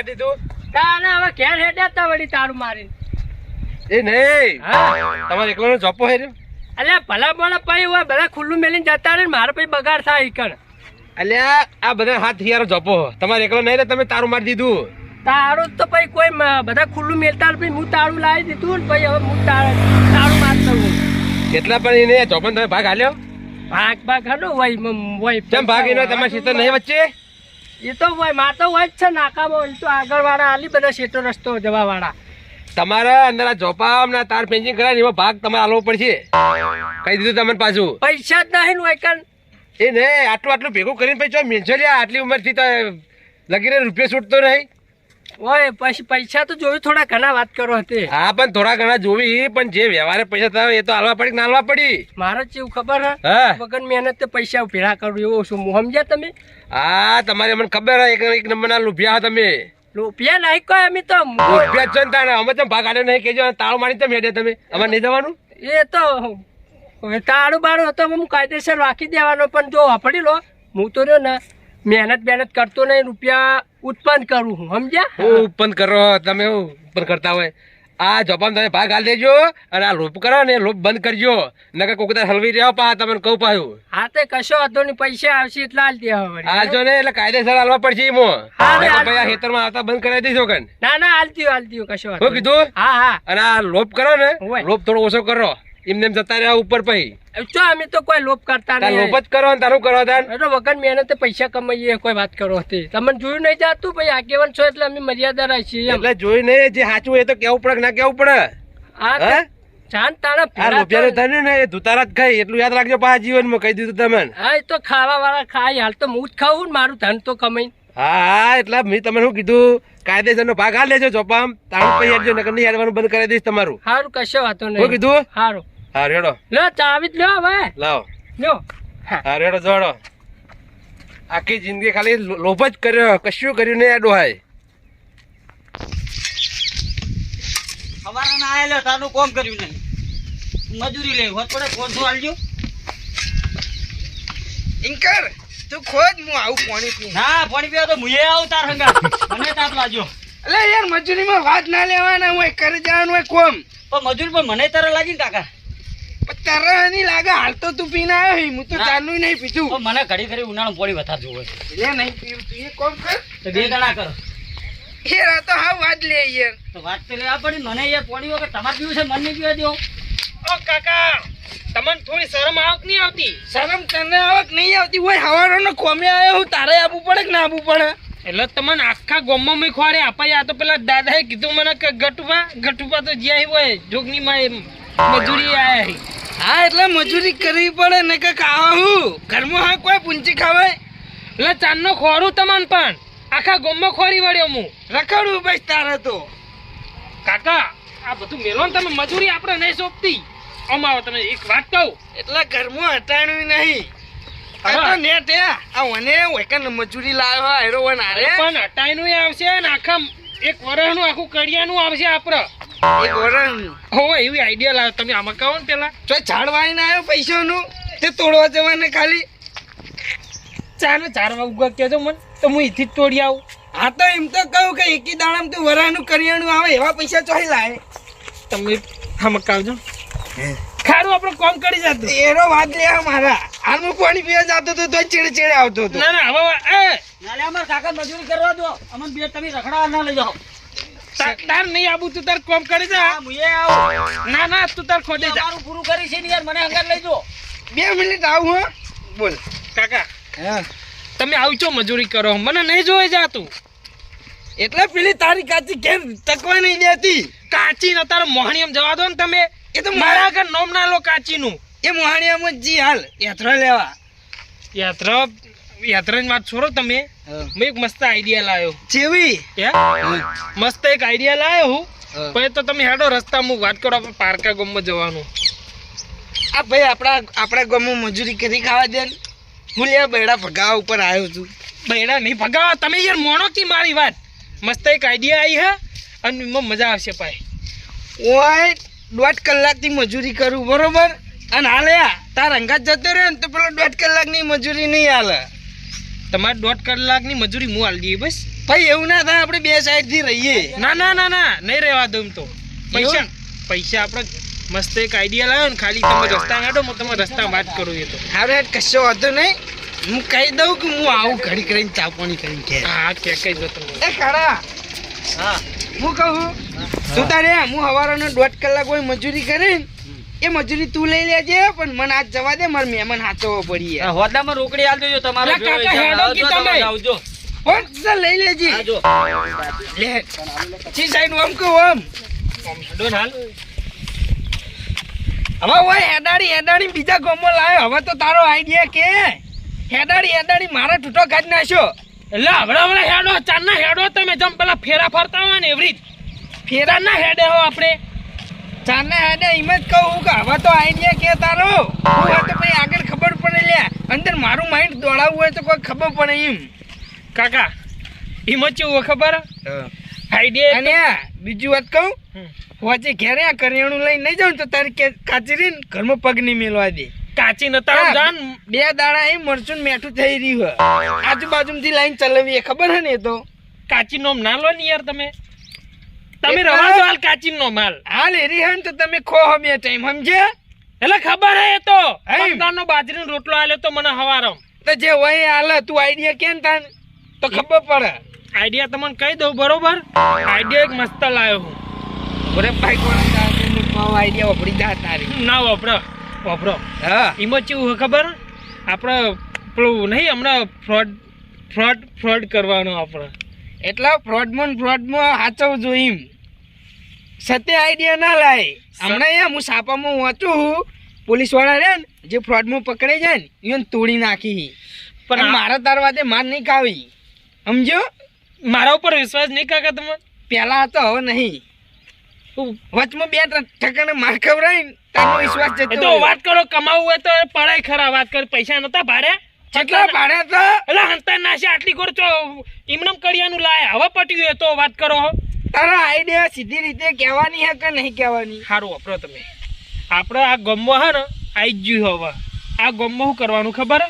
મારી દીધું? તાને હવે ઘેર હેડ્યા તા વળી તારું મારીને. એ નહીં. હા. તમારે એકલો જોપો હે અલ્યા ભલા ભલા પૈ હોય ભલા ખુલ્લું મેલીને જતા રે મારા મારે પછી બગાડ થાય ઈકણ. અલ્યા આ બધા હાથ હિયારો જોપો તમારે એકલો નહીં રે તમે તારું મારી દીધું. તારું તો પછી કોઈ બધા ખુલ્લું મેલતા પછી હું તારું લાવી દીધું ને પછી હવે હું તારું તારું મારતો હું કેટલા પણ એને જોપન તમે ભાગ હાલ્યો ભાગ ભાગ હાલો હોય મ- હોય કેમ ભાગ એનો તમારી સીતો નહીં વચ્ચે? એ તો હોય માર તો હોય જ છે નાકામાં એ તો આગળ વાળા આલી બધા શેતો રસ્તો જવા વાળા તમારે અંદર આ જોપામ ના તાર પેન્ચિંગ કરાય એમાં ભાગ તમારે આલવો પડશે. કહી દીધું તમને પાછું? પૈસા જ નહીં ને હોય કણ. એ ને આટલું આટલું ભેગું કરીને પછી મેંચો લ્યા આટલી ઉંમરથી તો લગીને રૂપિયો છૂટતો નહીં. હોય પછી પૈસા તો જોયું થોડા ઘણા વાત કરો હતી હા પણ થોડા ઘણા જોવી પણ જે વ્યવહારે પૈસા થાય એ તો હાલવા પડી ના હાલવા પડી? મારો કેવું ખબર હે? વગર મહેનત પૈસા ભેળા કરું એવું શું હું સમજ્યા તમે? હા તમારે મને ખબર એક એક નંબરના લુભ્યા તમે. રૂપિયા નહીં કોઈ અમે તો જ છો ને તાણે અમે તો ભાગ આડે નહીં કેજો તાળો મારી તમે હેડે તમે. અમારે નહીં જવાનું? એ તો તાળું બાળું હતો હું કાયદેસર રાખી દેવાનો પણ જો વાપરી લો હું તો રહ્યો ને. મહેનત મહેનત કરતો નહીં રૂપિયા ઉત્પન્ન કરું હું સમજ્યા? હું ઉત્પન્ન કરો તમે ઉત્પન્ન કરતા હોય. આ જોપામ તમે ભાગ હાલ દેજો અને આ લોપ કરો ને લોપ બંધ કરજો. નકર કોક તાર હલવી રહ્યો પા તમને કહું પાયું હા તે કશો હતો નહીં પૈસા આવશે એટલે હાલ દે હવે. હાલજો ને એટલે કાયદેસર હાલવા પડશે એમાં. ભાઈ ખેતરમાં ખેતરમાં આવતા બંધ કરાવી દઈશો કન. ના ના હાલતી હાલતી કશો વાંધો કીધું? હા હા. અને આ લોપ કરો ને લોપ થોડો ઓછો કરો. એમને એમ જતા રહ્યા ઉપર પછી. ચો અમે તો કોઈ લોપ કરતા નહીં. લોપ જ કરો ને તારું કરો તાર તો વગર મહેનતે પૈસા કમાઈએ કોઈ વાત કરો હતી. તમને જોયું નહીં જાતું ભાઈ? આગેવાન છો એટલે અમે મર્યાદા રાખીએ એટલે જોઈ નહીં જે સાચું એ તો કેવું પડે ના કેવું પડે? હા જાન તારા આ ફેરા લોભિયાનું ને એ ધુતારા જ ખાઈ એટલું યાદ રાખજો પાછા જીવનમાં કહી દીધું તમે હા એ તો ખાવા વાળા ખાય હાલ તો હું જ ખાવું ને મારું ધન તો કમાઈ. હા હા એટલે મેં તમને શું કીધું? કાયદેસરનો ભાગ લેજો ચોપામ. તારું હેડજો નકર નહીં હેડવાનું બંધ કરી દઈશ તમારું. સારું કશો વાતો નહીં. કીધું? સારું હા રેડો લો ચાવી જ લ્યો હવે. લાવો. લ્યો. હા. રેડો જોડો. આખી જિંદગી ખાલી લો- લોભ જ કર્યો કશું કર્યું નહીં આ ડોહાય સવારે ના આયેલો તારું કોમ કર્યું નહીં. મજૂરી લે હોત પડે કોણસો આલજો ઇન્કર તું ખોદ હું આવું પાણી પી ના પાણી પીવા તો મુએ આવું તાર હંગા મને તાપ લાગ્યો. અલે યાર મજૂરીમાં વાત ના લેવાના હોય કરી જવાનું હોય કોમ. પણ મજૂરી પણ મને તારા લાગી ને કાકા. પણ તારા નહીં લાગે હાલ તો તું પીને આવ્યો હું તો ના. ચાનું નહીં પીધું. મને ઘડી ઘડી ઉનાળું પાણી વધારે જોવે એટલે નહીં પીવું તું એ કોમ કર. તો બે ગણા કરો. યાર આ હા વાત લે યાર. તો વાત તો લેવા પડી મને યાર પાણી વગર તમારે પીવું છે મને પીવા દો. ઓ કાકા તમને થોડી શરમ આવક નહીં આવતી? શરમ તને આવક નહીં આવતી હોય હવારનો કોમે આવ્યો હું તારે આપવું પડે કે ના આપવું પડે? એટલે તમને આખા ગોમમાં મેં ખોડે અપાઈ આ તો પેલા દાદાએ કીધું મને કે ગટુભા ગટુભા તો જ્યાં હોય જોગની માં મજૂરી આયા હી. એટલે મજૂરી કરવી પડે ને કે ખાવા હું ઘરમાં હા કોઈ પૂંચી ખાવાય? એટલે ચાંદનો ખોરું તમને પણ. આખા ગોમમાં ખોરી વળ્યો હું. રખડું બસ તારે તો. કાકા આ બધું મેલો ને તમે મજૂરી આપણે નહીં સોંપતી. આમ આવો તમે એક વાત કહું. એટલે ઘરમાં હટાણું નહીં. નેટ. આ મને મજૂરી લાવ્યો હેરો પણ હટાઈનું આવશે ને આખા એક વર્ષનું આખું કડિયાનું આવશે આપડે. એક વરણ હો એવી આઈડિયા લાવ. તમે આમાં કહો ને પેલા. તો ઝાડવાઈ વાઈને આવ્યો પૈસાનું? તે તોડવા જવાને ખાલી? ચાર ચાર ઉગા કહેજો મને. તો હું એથી જ તોડી આવું. હા તો એમ તો કહું કે એકી દાડામાં તું વરાનું કરિયાણું આવે એવા પૈસા ચોઈ લાવે તમે હમકાવજો કાવજો ખારું આપણે કોમ કરી જતું. એનો વાત લે મારા. આનું પાણી પીવા જતો તો તોય ચીડ ચીડ આવતો હતો. ના ના હવે એ! નાલે અમાર કાકા મજૂરી કરવા દો. અમને બે તમે રખડા ના લઈ જાઓ. તાર નહીં આવું તું તાર કોમ કરી જા. હા મુએ આવું. ના ના તું તાર ખોડે જા. મારું પૂરું કરી છે ને યાર મને હંગાર લઈ જો. બે મિનિટ આવું હો. બોલ. કાકા હા. તમે આવજો મજૂરી કરો. મને નહીં જોઈ જાતું. એટલે પેલી તારી કાચી કેમ તકવા નહીં દેતી. કાચી ન તારે મોહણીયમ જવા દો ને તમે. એ તો મારા આગળ નોમ ના લો કાચીનું. એ મોહાણીયામાં જ જી હાલ યાત્રા લેવા. યાત્રા યાત્રા વાત છોડો તમે. મેં એક મસ્ત આઈડિયા લાવ્યો જેવી? મસ્ત એક આઈડિયા લાવ્યો હું. પછી તો તમે હેડો રસ્તા હું વાત કરો આપણે પારકા ગામમાં જવાનું. આ ભાઈ આપણા આપણા ગામમાં મજૂરી કરી ખાવા દે. હું લે બૈડા ભગાવા ઉપર આવ્યો છું. બૈડા નહીં ભગાવા? તમે યાર મોણો કી મારી વાત? મસ્ત એક આઈડિયા આવી હે અને મજા આવશે ભાઈ. ઓય દોઢ કલાકની મજૂરી કરું બરોબર? અને હાલે તાર અંગાત જતો રહ્યો ને તો પેલો દોઢ કલાકની મજૂરી નહીં હાલે. તમારે દોઢ કલાકની મજૂરી હું આલી દઈએ બસ. ભાઈ એવું ના થાય આપણે બે સાઈડથી રહીએ. ના ના ના ના નહીં રહેવા દઉં તો. પૈસા પૈસા આપણે મસ્ત એક આઈડિયા લાવ્યો ને ખાલી તમે રસ્તા કાઢો હું તમે રસ્તા વાત કરું એ તો. હારે હેડ કશો વાંધો નહીં. હું કહી દઉં કે હું આવું ઘડી કરીને ચા પાણી કરીને હા કે કઈ દો તમે એ ખરા હા. હું કહું? તું તારે હું હવારોનો દોઢ કલાક હોય મજૂરી કરીને એ મજૂરી તું લઈ લેજે પણ મને આજ જવા દે મારે મહેમાન હાચવો પડી હોદામાં રોકડી આલ દેજો તમારો કાકા, હેડો કે તમે? આવજો. તો લઈ લેજે. આજો લે ચી સાઈડ ઓમ કહું ઓમ. ડોન હાલ. હવે ઓય હેડાડી હેડાડી બીજા ગોમો લાવ્યો હવે તો તારો આઈડિયા કે હેડાડી હેડાડી મારા ટૂટો કાઢી નાખ્યો. એટલે હમણાં હમણાં હેડો ચારના હેડો તમે જમ પેલા ફેરા ફરતા હોય ને એવી રીત ફેરા ના હેડે હો આપણે. ચારના હેડે એમ જ કહું કે હવે તો આઈડિયા કે તારો. હવે તો ભાઈ આગળ ખબર પડે લે. અંદર મારું માઇન્ડ દોડાવવું હોય તો કોઈ ખબર પડે એમ. કાકા એમાં કેવું ખબર? આઈડિયા અને બીજું વાત કહું? વચ્ચે ઘેરે આ કરિયાણું લઈને નહીં જાઉં તો તારી કે કાચરીને ઘરમાં પગ નહીં મેલવા દે. કાચી નતા જાન. બે દાડા એ મરચું મેઠું થઈ રહ્યું હોય. આજુબાજુથી લાઈન ચલાવી એ ખબર હે ને તો? કાચી નો ના લો ને યાર તમે. તમે રવા દો હાલ કાચી નો માલ હાલ એરી હે તો તમે ખો હો બે ટાઈમ સમજે એટલે ખબર હે એ તો. એમ. નો બાજરીનો રોટલો આલ્યો તો મને હવારમ. તો જે હોય હાલ તું આઈડિયા કેમ તાન? તો ખબર પડે. આઈડિયા તમને કહી દઉં બરોબર? આઈડિયા એક મસ્ત લાવ્યો હું. બરે ભાઈ કોણ આઈડિયા વપરી જા તારી. ના વાપરો. વાપરો. હા. એમાં કેવું ખબર? આપણે પેલું નહીં હમણાં ફ્રોડ ફ્રોડ ફ્રોડ કરવાનો આપણે. એટલા ફ્રોડમાં ફ્રોડમાં સાચવું જોઈએ એમ. સત્ય આઈડિયા ના લાય. હમણાં અહીંયા હું સાપામાં વાંચું છું. પોલીસ રે ને જે ફ્રોડમાં પકડે જાય ને એને તોડી નાખી. પણ મારા તાર વાતે માર નહીં ખાવી. સમજો? મારા ઉપર વિશ્વાસ નહીં કાકા તમે પહેલાં હતો હવે નહીં. વચમાં બે ત્રણ ઠકાણે માર ખવડાવી ને તારનો વિશ્વાસ જતો તો વાત કરો કમાવું હોય તો પડાય ખરા વાત કરી પૈસા નતા ભાડે. કેટલા ભાડે તો એટલે હંતા નાશે આટલી કોર ચો ઇમનમ કડિયાનું લાય. હવે પટ્યું તો વાત કરો તારા આઈડિયા સીધી રીતે કહેવાની હે કે નહીં કહેવાની? સારું વાપરો તમે. આપણે આ ગમો હે ને આઈ ગયું હવે. આ ગમમાં શું કરવાનું ખબર?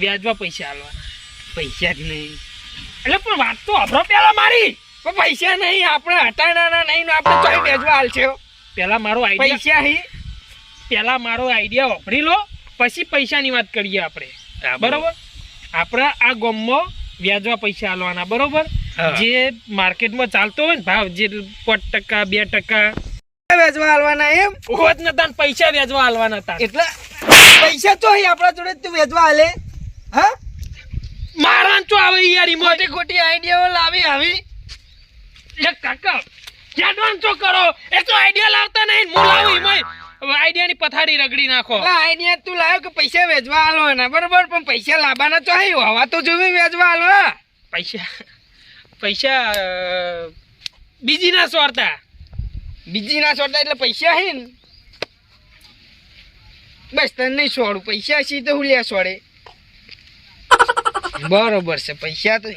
વ્યાજમાં પૈસા આલવાના. પૈસા જ નહીં. એટલે પણ વાત તો વાપરો પેલા મારી. પૈસા નહીં આપણે હટાણાના નહીં આપણે ચોઈ વેચવા પેલા મારો આઈડિયા પૈસા હી. પેલા મારો આઈડિયા વાપરી લો પછી પૈસાની વાત કરીએ આપણે. બરોબર. આપણા આ ગમમાં વ્યાજવા પૈસા આલવાના બરોબર? જે માર્કેટમાં ચાલતો હોય ને ભાવ જે પાંચ ટકા બે ટકા. વેચવા આલવાના એમ? હોત નતા પૈસા વેચવા આલવાના હતા. એટલે પૈસા તો આપણા જોડે જ તું વેચવા હાલે હા? મારા ચો આવે યાર મોટી ખોટી આઈડિયાઓ લાવી આવી. એક કાકા એડવાન્સ તો કરો. એ તો આઈડિયા લાવતા નહીં હું લાવું ઈમો આઈડિયા ની પથારી રગડી નાખો. આઈડિયા તું લાવ્યો કે પૈસા વેચવા હાલવાના બરોબર પણ પૈસા લાવવાના તો અહીં હવા તો જોવી વેચવા હાલવા પૈસા પૈસા બીજી ના સોરતા. બીજી ના છોડતા એટલે પૈસા હે ને? બસ તને નહીં છોડું પૈસા હશે તો હું લ્યા છોડે બરોબર છે પૈસા તો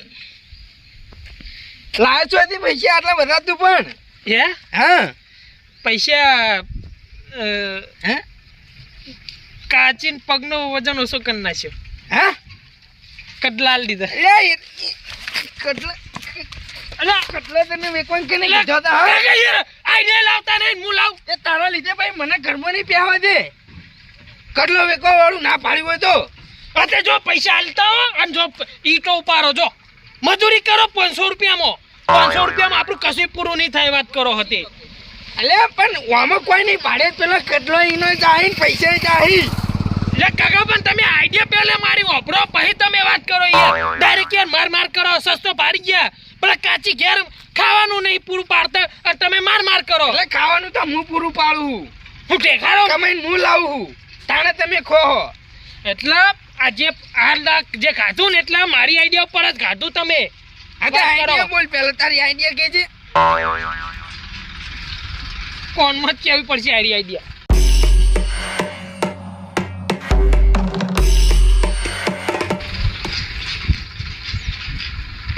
લાવ્યો છો પૈસા આટલા બધા તું પણ? હે? હા. પૈસા હે? કાચીન પગનો વજન ઓછો કરી નાખ્યો. હા? કડલાલ દીધા. લે કડલા અલા, કડલા તને વેકવાન કે નહીં અલા, તા હવે યાર, આઈડિયા લાવતા નહીં હું લાવ. એ તારા લીધે ભાઈ મને ઘરમાં નહીં પહેવા દે. કડલો વેકો વાળું ના પાડ્યું હોય તો. અતે જો પૈસા હાલતા હો અને જો ઈટો ઉપાડો જો. મજૂરી કરો પાંચસો રૂપિયામાં. પાંચસો રૂપિયામાં આપણું કશું પૂરું નહીં થાય વાત કરો હતી. અલે પણ આમાં કોઈ નહીં પાડે. પેલો કટલો ઈનો જાહી પૈસા જાહી એટલે કાકા પણ તમે આઈડિયા પેલે મારી વાપરો પછી તમે વાત કરો યાર. ડાયરેક્ટ યાર માર માર કરો સસ્તો પાડી ગયા. પેલા કાચી ઘેર ખાવાનું નહીં પૂરું પાડતા અને તમે માર માર કરો. એટલે ખાવાનું તો હું પૂરું પાડું. હું ટેકારો? તમે હું લાવું તાણે તમે ખો એટલે આ જે આ લાખ જે ખાધું ને એટલે મારી આઈડિયા ઉપર જ ખાધું તમે. આઈડિયા બોલ પેલા તારી આઈડિયા કે છે? કોનમાં જ કેવી પડશે આરી આઈડિયા?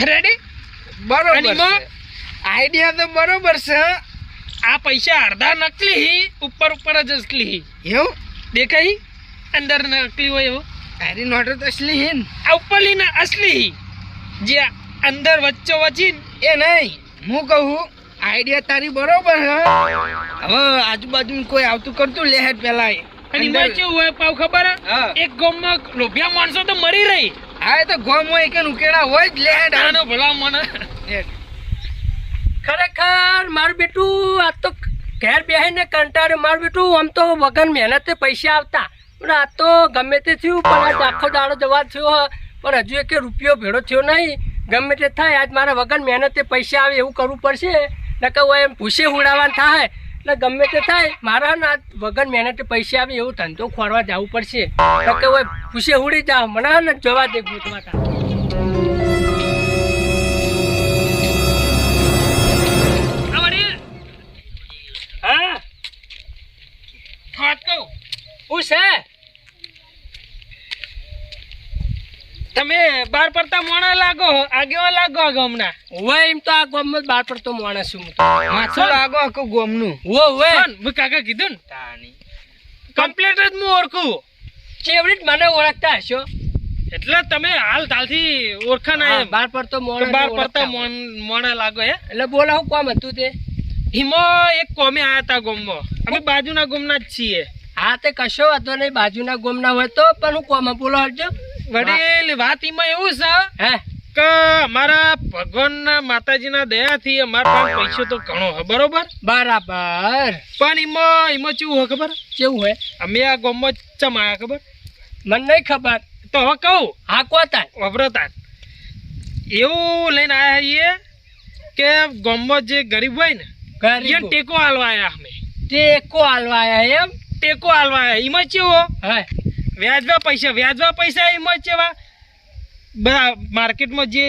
રેડી બરોબર આઈડિયા તો બરોબર છે. આ પૈસા અડધા નકલી ઉપર ઉપર જ અસલી એવું? દેખાય? અંદર નકલી હોય એવું? આરી નોટો તો અસલી હે આ ઉપરલી ના અસલી જે અંદર વચ્ચો વચી એ નહીં. હું કહું આઈડિયા તારી બરોબર હે. હવે આજુબાજુ કોઈ આવતું કરતું લે હેડ પેલા અને એમાં કેવું હોય પાવ ખબર. એક ગામમાં લોભિયા માણસો તો મરી રહી. હા એ તો ગોમ હોય કે ઉકેડા હોય જ લે હેડ આનો ભલા મને. ખરેખર મારું બેટું આ તો ઘેર બેહીને કંટાળે મારું બેટું આમ તો વગર મહેનતે પૈસા આવતા. પણ આ તો ગમે તે થયું પણ આજ આખો દાડો જવા થયો પણ હજુ એક રૂપિયો ભેળો થયો નહીં. ગમે તે થાય આજ મારા વગર મહેનતે પૈસા આવે એવું કરવું પડશે. નકર હોય એમ ભૂસે ઉડાવવાનું થાય એટલે ગમે તે થાય, મારા ના વગર મહેનતે પૈસા આવે એવું ધંધો ખોરવા જવું પડશે. નકર હોય પૂછે ઉડી જાવ મને જવા દે ગોતવા લાગો આગેવા લાગો આ ગામના. ઓય એમ તો આ ગામમાં જ બહાર પડતો માણસ છું હું તો. માથું લાગો આખું ગોમનું. ઓ ઓય મેં કાકા કીધું ને? તાની કમ્પ્લીટ જ હું ઓળખું. ચેવડી મને ઓળખતા હશો? એટલે તમે હાલ તાલથી ઓળખા ના બહાર પડતો મોણ બાર પડતા મોણ- લાગો હે? એટલે બોલાવું કોમ હતું તે? હિમો એક કોમે આયા તા ગોમમાં. અમે બાજુના ગોમના જ છીએ. હા તે કશો વાંધો નહીં. બાજુના ગોમના હોય તો પણ હું કોમ બોલો હજો વડીલ વાત એમાં એવું છે હે? કે અમારા ભગવાનના માતાજીના દયાથી અમારા પાસે પૈસો તો ઘણો હે બરોબર? બરાબર. પણ એમાં એમાં કેવું હોય ખબર? કેવું હોય અમે આ ગામમાં ચમ આયા ખબર? મને નહીં ખબર. તો હવે કહું. હા કોતા વપરાતા એવું લઈને આયા છીએ કે ગામમાં જે ગરીબ હોય ને એને ટેકો હાલવા આવ્યા અમે. ટેકો હાલવા આવ્યા એમ? ટેકો હાલવા આવ્યા એમાં કેવો હા? વ્યાજવા પૈસા વ્યાજવા પૈસા એમાં કેવા? બધા માર્કેટમાં જે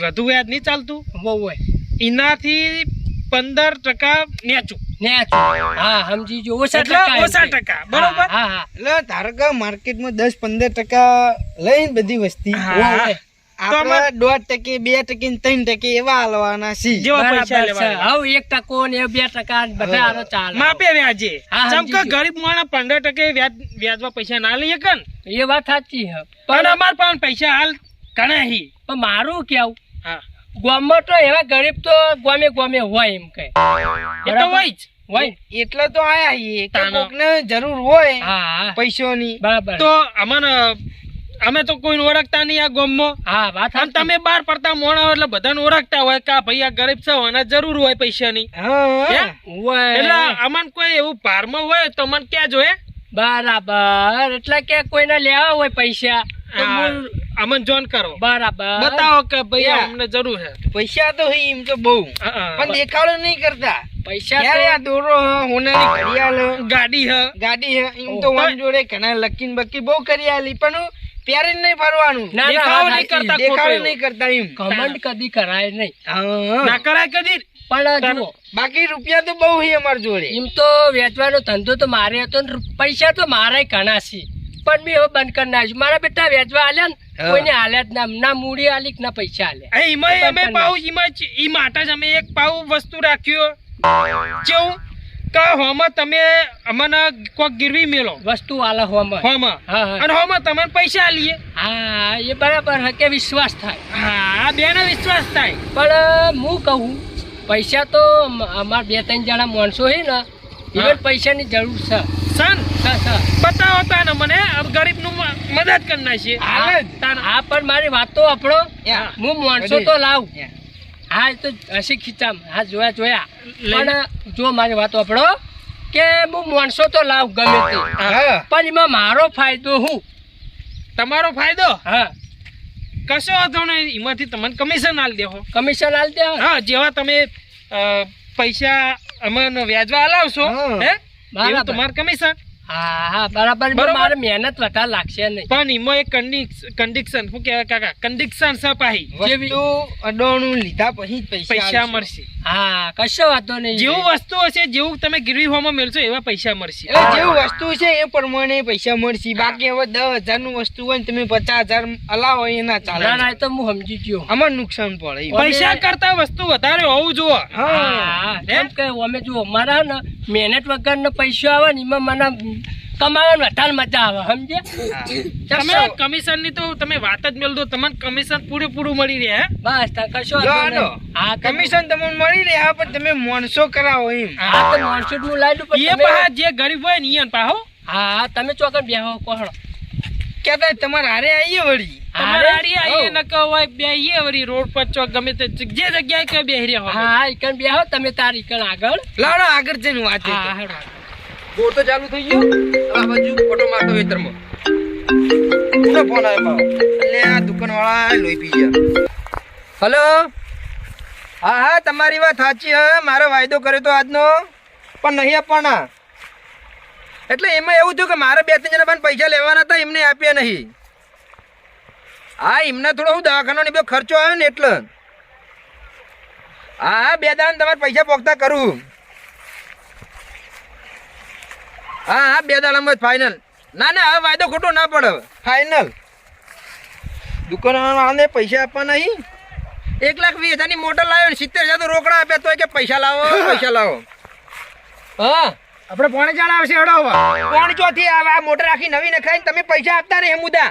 વધુ વ્યાજ નહીં ચાલતું બહુ હોય. એનાથી પંદર ટકા નેચું. નેચું. હા સમજી જો ઓછા ટકા ઓછા ટકા, બરોબર? હા હા એટલે ધારો માર્કેટમાં દસ પંદર ટકા લઈને બધી વસ્તી હા. હોય. તો આપણે અમે- દોઢ ટકે બે ટકે ત્રણ ટકે એવા હાલવાના જેવા પૈસા લેવાના. હવે એક ટકો ને બે ટકા બધા આનો ચાલે. માપે વ્યાજે. ગરીબ માણસ પંદર ટકે વ્યાજ વ્યાજમાં પૈસા ના લઈએ કન એ વાત સાચી પણ પણ પણ અમાર પાસે પૈસા હાલ ઘણા હી પણ મારું કેવું? હા. ગામમાં તો એવા ગરીબ તો ગોમે ગોમે હોય એમ કે. એ તો હોય જ. હોય એટલે તો આયા છીએ કોકને જરૂર હોય પૈસોની. બરાબર. તો અમને અમે તો કોઈ ઓળખતા નહીં આ ગામમાં. હા વાત અને તમે બાર પડતા મોણા એટલે બધાને ઓળખતા હોય કે ભાઈ આ ગરીબ છે અને જરૂર હોય પૈસાની. હા. એટલે અમને કોઈ એવું ભારમાં હોય તો મને ક્યાં જોઈએ બરાબર. એટલે કે કોઈને લેવા હોય પૈસા. અમને જોન કરો. બરાબર. બતાવો કે ભાઈ અમને જરૂર છે. પૈસા તો હી એમ તો બહુ. પણ દેખાડો નહીં કરતા. પૈસા યાર આ દોરો હ, હોનાની ઘડિયાળ ગાડી હ. ગાડી હ એમ તો વન જોડે ઘણા લકીન બકી બહુ કરી આલી પણ પ્યારે નહીં ફરવાનું. દેખાડો નહીં કરતા દેખાડો નહીં કરતા એમ. કમેન્ટ કદી કરાય નહીં. ના કરાય કદી. પણ જુઓ બાકી રૂપિયા તો બહુ હી અમાર જોડે. એમ તો વેચવાનો ધંધો તો મારે હતો ને પૈસા તો મારે ઘણા છે. પણ મેં હવે બંધ કરી નાખ્યું. મારા બેટા વેચવા આલ્યા ને કોઈને આલ્યા જ ના. ના મૂડી આલી ના પૈસા આલ્યા. એ એમાં અમે પાઉ એમાં એ માટે જ અમે એક પાઉ વસ્તુ રાખ્યો. કેવું કે હોમાં તમે અમને કોક ગીરવી મેલો. વસ્તુ આલા હોમાં. હોમાં. અને હોમાં તમે પૈસા આલીએ. હા એ બરાબર હે કે વિશ્વાસ થાય. હા બેનો વિશ્વાસ થાય. પણ હું કહું પૈસા તો અમ- અમાર બે ત્રણ જણા માણસો હે ને even પૈસાની જરૂર છે. સન. બતાવો તાને મને ગરીબનું મદદ કરી નાખીએ આ પણ મારી વાત તો આપણો હું માણસો તો લાવ. હા તો હસી ખીચામ. હા જોયા જોયા. પણ જો મારી વાત આપણો કે હું માણસો તો લાવ ગમે તે. પણ એમાં મારો ફાયદો હું? તમારો ફાયદો? હા. કશો વાંધો નહીં. એમાંથી તમને કમિશન આલ દેહો. કમિશન આલ દે હા જેવા તમે પૈસા અમને વ્યાજવા હલાવશો હા. હે તો માર તમારું કમિશન હા હા બરાબર મારે મહેનત વધારે લાગશે નહીં. પણ એમાં એક કન્ડિશન શું કહેવાય કાકા? કન્ડિશન છે પાહી. વસ્તુ અડોણું લીધા પછી પૈસા પૈસા મળશે. હા કશો વાંધો નહીં. જેવું વસ્તુ હશે જેવું તમે ગીરવી હોમાં મેળશો એવા પૈસા મળશે. જેવું વસ્તુ છે એ પ્રમાણે પૈસા મળશે. બાકી હવે દસ હજારનું વસ્તુ હોય ને તમે પચાસ હજાર અલાવો એ ના ચાલે ના તો હું સમજી ગયો. અમાર નુકસાન પડે પૈસા કરતા વસ્તુ વધારે હોવું જોવે હા. કે અમે જુઓ મારા ને મહેનત વગરનો પૈસા આવે ને એમાં મને કમાવાનું વધારે મજા આવે સમજે તમે કમિશનની તો તમે વાત જ મેળ દો તમને કમિશન પૂરેપૂરું મળી રહે બસ કશો. હા કમિશન તમને મળી રહ્યા પણ તમે માણસો કરાવો એમ. હા તો માણસો નું લાડુ પણ એ તમે- જે ગરીબ હોય ને ઈયન પાહો. હા તમે ચોકર બેહો કોહણો કેતા તમારે હારે આવીએ વળી. તમારે હારે? આઈએ ન કહો બેહીએ વળી રોડ પર ચોક ગમે તે જે જગ્યાએ કે બેહી રહ્યા હોય. હા ઈકણ બેહો તમે તાર ઈકણ આગળ. લાડો આગળ જઈને વાત હા. બોર તો ચાલુ થઈ ગયો? આ બાજુ ઓટો મારતો વેતરમાં કોનો ફોન આવ્યો એટલે આ દુકાનવાળા લોહી પી ગયા. હલો? હા હા તમારી વાત સાચી હા મારો વાયદો કર્યો તો આજનો. પણ નહીં આપવાના. એટલે એમાં એવું થયું કે મારે બે ત્રણ જણા પણ પૈસા લેવાના હતા એમને આપ્યા નહીં. હા એમને થોડો હું દવાખાનો બધો ખર્ચો આવ્યો ને એટલે. હા હા બે દાન તમારે પૈસા પોગતા કરું. હા હા બે દાડામાં ફાઇનલ ના ના હવે વાયદો ખોટો ના પડે ફાઇનલ દુકાનવાળાને પૈસા આપવા નહીં? એક લાખ વીસ હજારની મોટર લાવ્યો ને સિત્તેર હજાર તો રોકડા આપ્યા તોય કે પૈસા લાવો પૈસા લાવો. હા. આપણે પોણે ચાલ આવશે હડો પોણ ચોથી આવે આ મોટર આખી નવી નખાઈ તમે પૈસા આપતા નહીં મુદ્દા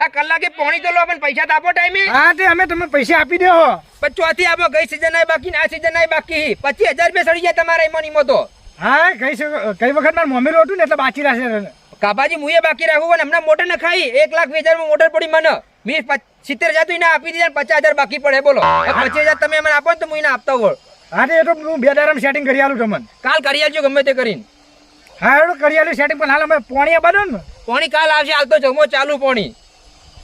આ કલાકે પોણી તો લો પણ પૈસા તો આપો ટાઈમે. હા તે અમે તમે પૈસા આપી દેવો પણ ચોથી આપો ગઈ સિઝન આય બાકી ને આ સિઝન આય બાકી. પચીસ હજાર રૂપિયા સડી જાય તમારા એમાં નીમો તો. હા કઈ કઈ વખત મારું મમ્મી હતું ને એટલે બાકી રહેશે કાપાજી મુએ બાકી રાખવું પણ હમણાં મોટર નખાઈ એક લાખ હજારમાં મોટર પડી મને. વીસ સિત્તેર હજાર તો એને આપી દીધા ને પચાસ હજાર બાકી પડે બોલો. પચીસ હજાર તમે મને આપો ને તો હું એને આપતા હોઉં. હા તે તો હું બે દારામ સેટિંગ કરી આલું તમને. કાલ કરી આવજો ગમે તે કરીને. હા એડો કરી આલું સેટિંગ પણ હાલ અમે પોણી બનો ને. પોણી કાલ આવશે હાલ તો જમો ચાલુ પોણી.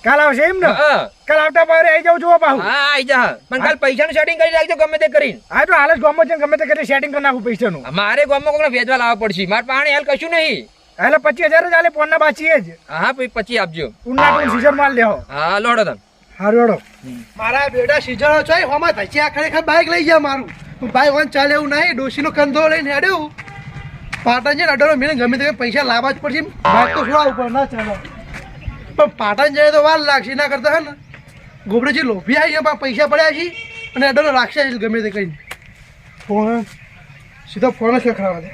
કાલ આવશે એમ ને? હા કાલ આવતા પારે આવી જાઉં જોવા પાહુ હા આઈ જા. પણ કાલ પૈસાનું સેટિંગ કરી રાખજો ગમે તે કરીને. હા તો હાલ જ ગામમાં જઈને ગમે તે કરી સેટિંગ કરી નાખું પૈસાનું. મારે ગામમાં કોઈને વેચવા લાવવા પડશે. મારે પાણી હાલ કશું નહીં. એટલે પચીસ હજાર જ હાલે પોણના બાચી જ. હા પછી પછી આપજો. ઉના સીઝન માલ લેવો. હા લોડો તમે. હારું લોડો મારા બેટા સીઝન છે હોમાં પછી આ ખરેખર બાઇક લઈ ગયા મારું. ભાઈ વન ચાલે એવું નહીં ડોશીનો કંધો લઈને હેડ્યું. પાટણ છે ને અઢારો મહિને ગમે તે પૈસા લાવવા જ પડશે. બાઇક તો છોડાવવું પડે? ના ચાલો. પણ પાટણ જાય તો વાર લાગશે એના કરતા હે ને ગોબરેજી લોભી આવી ગયા પૈસા પડ્યા છે અને અઢારો રાખશે ગમે તે કરીને. ફોન સીધો ફોન જ ખખડાવવા દે.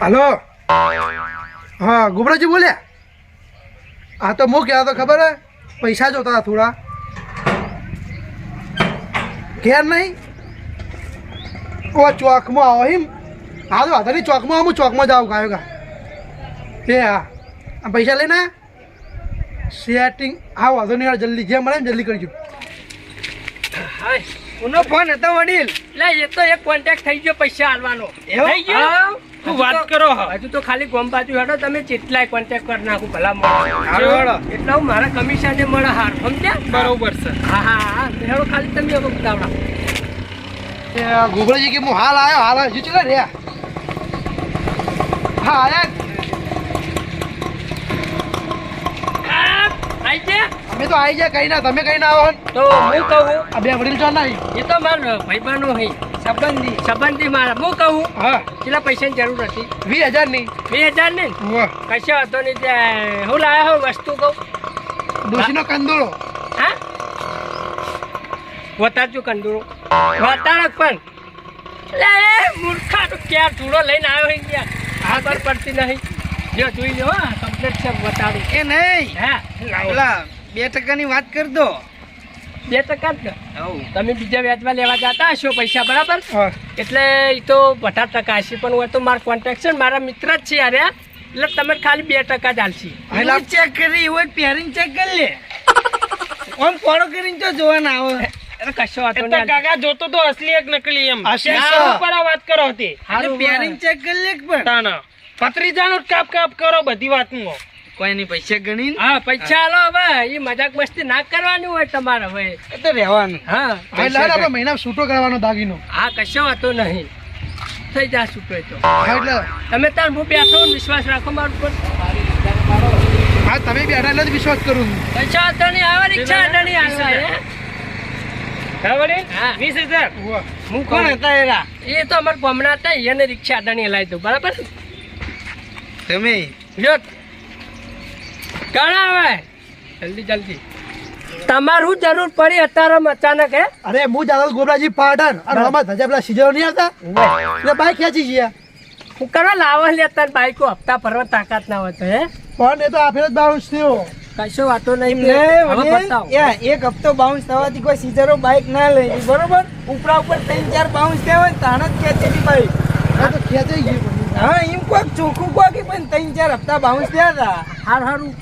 હલો. હા ગુબરાજી બોલ્યા? હા તો મૂક્યા તો ખબર હે પૈસા જોતા થોડા. ઘેર નહીં? ઓ ચોકમાં આવો હિમ. હા તો વાંધો નહીં ચોકમાં આવું ચોકમાં જાઉં ગાયો ગા. એ હા. આ પૈસા લઈને સેટિંગ હા વાંધો નહીં જલ્દી જે મળે જલ્દી કરજો. ઉનો ફોન હતો વડીલ? લે એ તો એક કોન્ટેક્ટ થઈ ગયો પૈસા આલવાનો. થઈ ગયો. શું વાત કરો હો? હજુ તો ખાલી ગોમ બાજુ હેડો તમે જેટલાય કોન્ટેક્ટ કરી નાખું ભલા હારું મળો એટલા હું મારા કમિશન મળે હાર સમજ્યા? બરોબર છે. હા હા હા. હેડો ખાલી તમે હવે બતાવડા એ કે હું હાલ આવ્યો હાલ હજુ ચલા રહ્યા? હા આયા આઈ ગયા અમે તો આવી જાય કઈ ના તમે કઈ ના આવો તો હું કહું? આ બે વડીલ ચા ના એ તો મારો ભાઈબાનો હઈ સંબંધી સંબંધી મારા. હું કહું? હા. કેટલા પૈસાની જરૂર હતી? વીસ હજારની વીસ હજાર ને કશો હતો નહીં ત્યાં હું લાવ્યો હો વસ્તુ કહું. ડોશીનો કંદોળો. હા? વતારજો કંદુરો વતારક પણ. લે મૂર્ખા તો ક્યાં ચૂડો લઈને આવ્યો હોય ત્યાં ખબર પડતી નહીં. જો જોઈ લો હા કમ્પ્લેટ છે વતાડું એ નહીં. હા. પેલા બે ટકાની વાત કર દો. બે ટકા જ તમે બીજા વ્યાજમાં લેવા જતા હશો પૈસા બરાબર? એટલે એ તો અઢાર ટકા હશે પણ હું તો મારા કોન્ટેક્ટ છે મારા મિત્ર જ છે યાર એટલે તમે ખાલી બે ટકા જ હાલશી ચેક કરી હોય પહેરીને ચેક કરી લે. આમ કરીને તો જોવાના આવે. કશો વાતો નહીં કાકા જોતો તો અસલી એક નકલી એમ. ઉપર આ વાત કરો હતી. હારું ચેક કરી લે પણ. જ કાપ કાપ કરો બધી વાતમાં કોઈ નહીં પૈસા ગણી હા પૈસા હાલો હવે એ મજાક મસ્તી ના કરવાની હોય તમારે હવે. તો રહેવાનું. હા આપણે મહિના છૂટો કરવાનો દાગીનો. હા કશો વાતો નહીં. થઈ જા છૂટો તો. હા એટલે તમે તાર હું બેઠો વિશ્વાસ રાખો મારું પર હા તમે બેઠા એટલે જ વિશ્વાસ કરું છું. પૈસા વાતો નહીં આવે રિક્ષા નહીં આવે. વીસ હજાર? હું કોણ કોણ હતા એરા? એ તો અમારે ગમના હતા એને રિક્ષા અડાણી લાવી દઉં બરાબર? તમે? ઘણા આવે જલ્દી જલ્દી. તમારું જરૂર પડી અત્યારે અચાનક હે? અરે હું જાદવ ગોબરાજી પાટણ. અને હવામાં ધજા પેલા સીજો નહીં આવતા? એટલે બાઈક ખેંચી ગયા હું કરવા લાવવા લેતા બાઈકો હપ્તા ભરવા તાકાત ના હોય તો હે? પણ એ તો આ ફેર જ બાઉન્સ થયો. કશો વાતો નહીં એક હપ્તો બાઉન્સ થવાથી કોઈ સીઝરો બાઈક ના લે, બરોબર? ઉપરા ઉપર ત્રણ ચાર બાઉન્સ થયા હોય તાણ જ ખેંચેલી બાઈક. તો ખેંચાઈ ગયું હા એમ કોઈક ચોખ્ખું કોક ઈ પણ ત્રણ ચાર હપ્તા બાઉન્સ થયા હતા. હારું હારું.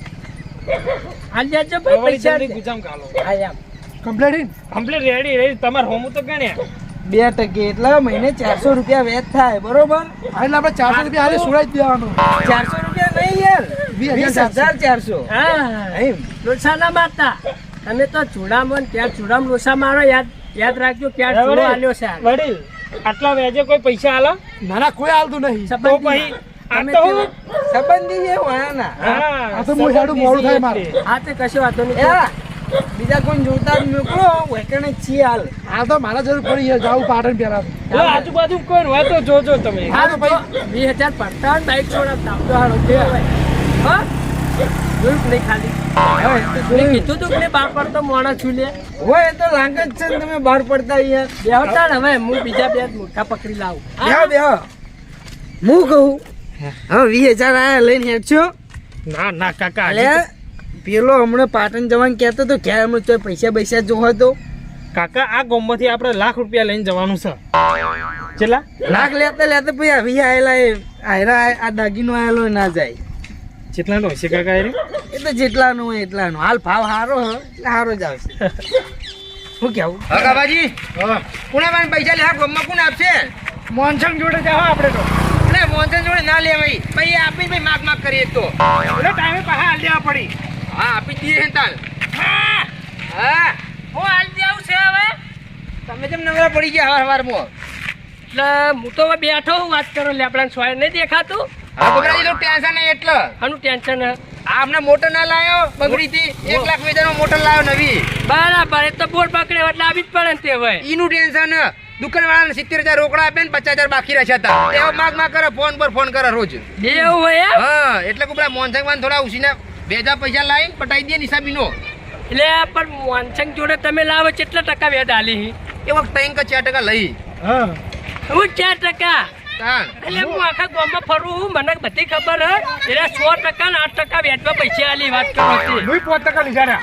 હાલ જાજો ભાઈ પૈસા ગુજામ કાલો. હા એમ કમ્પ્લેટ કમ્પ્લીટ રેડી રેડી તમાર હોમું તો ગણ્યા બે ટકે એટલે મહિને ચારસો રૂપિયા વેચ થાય બરોબર? એટલે આપણે ચારસો રૂપિયા હારે સુરાઈ દેવાનું ચારસો રૂપિયા નહીં યાર. વીસ હજાર ચારસો. હા. લોસા ના મારતા તમે તો ચૂડામાં ને ત્યાં ચૂડામ લોસા મારો યાદ યાદ રાખજો ક્યાં. ચૂડો આલ્યો છે. વડીલ આટલા વેજે કોઈ પૈસા આલો? ના ના કોઈ હાલતું નહીં. તો પછી તમે સંબંધી છે વાના આ તો હું હેડું મોડું થાય મારે. હા તે કશો વાતો નહીં. બીજા કોઈ જોતા મોકલો વેકણે છીએ હાલ. આ તો મારા જરૂર પડી છે જાવું પાટણ આજુબાજુ કોઈ હોય તો જોજો તમે. હા તો ભાઈ વીસ હજાર પડતા બાઈક છોડાવતા હારો હા? જોયું નહીં ખાલી. કીધું તું કે બહાર પડતો માણસ છું લે. હોય એ તો લાગ જ છે ને તમે બહાર પડતા યાર બેહતા ને હવે હું બીજા બે મોટા પકડી લાવું. બેહો બેહો. હું કહું? હવે વીસ હજાર આયા લઈને હેડશો ના ના કાકા અલે પેલો હમણાં પાટણ જવાનું કહેતો તો ક્યારે હમણાં તો પૈસા પૈસા જોવો તો કાકા આ ગોમમાંથી આપણે લાખ રૂપિયા લઈને જવાનું છે. ચેલા લાખ લેતા લેતા પછી આવી આયેલા એ આયરા આ દાગીનો આયેલો એ ના જાય. કેટલાનો હશે કાકા એ એ તો જેટલાનું હોય એટલાનું. હાલ ભાવ સારો હ એટલે સારો જ આવશે. શું કેવું? હા કાબાજી કોને પાસે પૈસા લે ગમમાં કોણ આપશે? મોનસંગ જોડે જાઓ આપણે તો. અને મોહનચંદ જોડે ના લે ભાઈ પછી આપી ભાઈ માગ માગ કરીએ તો. એટલે ટાઈમે પાછા હાલ દેવા પડી. હા આપી દઈએ તાલ હા. હું. હાલ આવું છે હવે? તમે જેમ નવરા પડી ગયા હવાર હવારમાં. એટલે હું તો બેઠો હું વાત કરો લેપડા સોય નહીં દેખાતું? હા ગોબરાજી તો ટેન્શન નહીં એટલે. આનું ટેન્શન આ હમણાં મોટર ના લાયો બગડી થી એક લાખ વેચાનો મોટર લાયો નવી. બરાબર એ તો બોર પકડે એટલે આવી જ પડે ને તે હવે. એનું ટેન્શન દુકાન વાળાને સિત્તેર હજાર રોકડા આપે ને પચાસ હજાર બાકી રહ્યા હતા એવા માગ માગ કરે ફોન પર ફોન કરે રોજ. એવું હોય એમ? હા એટલે કે પેલા મોહનસાંગ વાન થોડા ઉસીને બે હજાર પૈસા લાવીને પટાઈ દે નિશાબીનો એટલે પણ મોનસંગ જોડે તમે લાવો કેટલા ટકા વ્યાજ આલી એ વખત ત્રણ કે ચાર ટકા લઈ. હા. હું ચાર ટકા. એટલે હું આખા ગામમાં ફરું મને બધી ખબર હે. એટલે સો ટકા ને આઠ ટકા વ્યાજમાં પૈસા આલી વાત કરો હું પાંચ ટકા લીધા.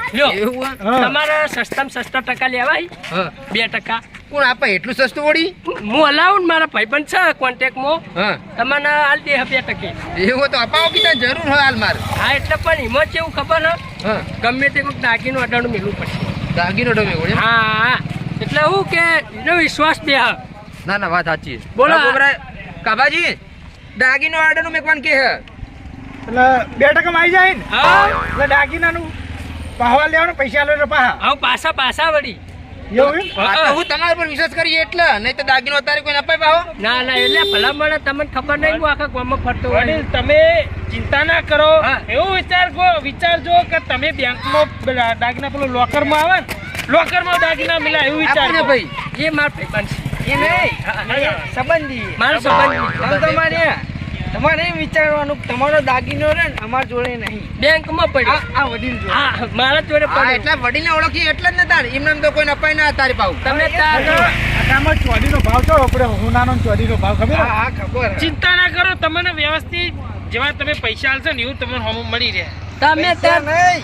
તમારે સસ્તામાં સસ્તા ટકા લેવાય. હા. બે ટકા. કોણ આપે એટલું સસ્તું વળી? હું હલાવું ને મારા ભાઈબંધ છે કોન્ટેક્ટમાં. હા. તમને હાલ દે બે ટકે. એવું તો અપાવો કીધા જરૂર હોય હાલ મારે? હા એટલે પણ એમાં કેવું ખબર હે? હા. ગમે તે કોઈક દાગીનું અડાણું મેળવું પડશે. દાગીનો ડમે વળી હા હા. એટલે હું કે એનો વિશ્વાસ બે હા. ના ના વાત સાચી બોલો. હા, કાબાજી દાગીનો અડાણું મેં કોણ કે હે? એટલે બે ટકા આવી જાય ને? હા. એટલે દાગીનાનું પાહવા લેવાનું પૈસા લે તો પાહા. હવે પાછા પાછા વળી. એવું હું તમારા પર વિશ્વાસ કરી એટલે. નહીં તો દાગીનો અત્યારે કોઈ અપાય પાહો. ના ના એટલે ભલા મને તમને ખબર નહીં હું આખા ગામમાં ફરતો વડીલ તમે ચિંતા ના કરો. હા. એવું વિચાર વિચારજો કે તમે બેંકમાં પેલા દાગીના પેલું લોકરમાં આવે ને લોકરમાં દાગીના મિલા એવું ને ભાઈ. એ માર એ નહીં. સંબંધી. મારો સંબંધ. તમારે તમારે એમ વિચારવાનું તમારો દાગીનો રહે ને અમારા જોડે નહીં. બેંકમાં પડ્યો. આ વડીલ જોડે. હા મારા જોડે પડ્યો. એટલે વડીલને ઓળખી એટલે જ ને તાર. એમને તો કોઈ અપાય ના તારી પાઉ તમે તાર ચોડીનો ભાવ છો આપણે હુનાનો ચોડીનો ભાવ ખબર? હા હા ખબર. ચિંતા ના કરો તમને વ્યવસ્થિત જેવા તમે પૈસા આલશો ને એવું તમને હોમ મળી રહે. તમે ત્યાં નહીં.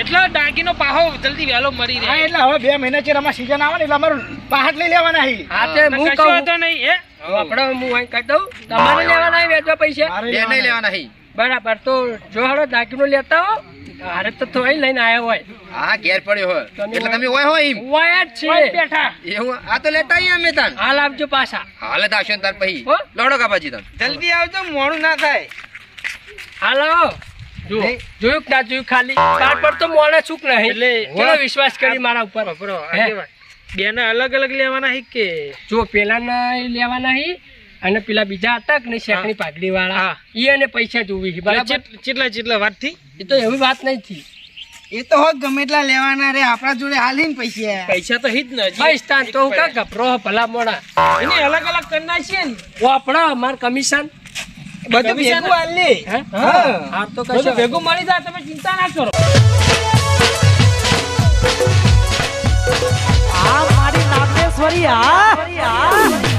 એટલે દાગીનો પાહો જલ્દી વહેલો મરી રહે. એટલે હવે બે મહિના છે અમારા સીઝન આવે ને એટલે અમારું પાહટ લઈ લેવાના હા. તે હું કહું. તો નહીં હે? આપણે હું અહીં કહી દઉં તમારે લેવાના વેચવા પૈસા? બે નહીં લેવાના. હી. બરાબર તો જો હળો દાગીનો લેતા હો. હારે તો તો અહીં લઈને આવ્યા હોય. હા ઘેર પડ્યો હોય. એટલે તમે હોય હોય એમ. હોય જ છે. બેઠા. એવું આ તો લેતા આવીએ અમે તાન. હાલ આપજો પાછા. હાલત આવશે ને તાર પછી. લોડો કાપાજી તાન જલ્દી આવજો મોડું ના થાય. હાલો. જો જોયું કે ના જોયું? ખાલી. તાર પર તો મોડે ચૂક નહીં. એટલે વિશ્વાસ કરી મારા ઉપર. બરો હે? બે ના અલગ અલગ લેવાના હી કે? જો પેલા લેવાના હી અને પેલા બીજા હતા કે નહીં શેકણી પાઘડી વાળા એ અને પૈસા જોવી છે બરાબર? ચેટલા ચેટલા વાતથી એ તો એવી વાત નહીં થી એ તો હોત ગમે એટલા લેવાના રે આપણા જોડે હાલીને પૈસા. પૈસા તો હિત ને ભાઈ સ્થાન તો હું કા ગભરો ભલા મોડા? એને અલગ અલગ કરી નાખીએ ને. વાપરો અમાર કમિશન? બધું ભેગું હાલ. હા? હા. તો કશું ભેગું મળી જાય તમે ચિંતા ના કરો. ઈશ્વરિયા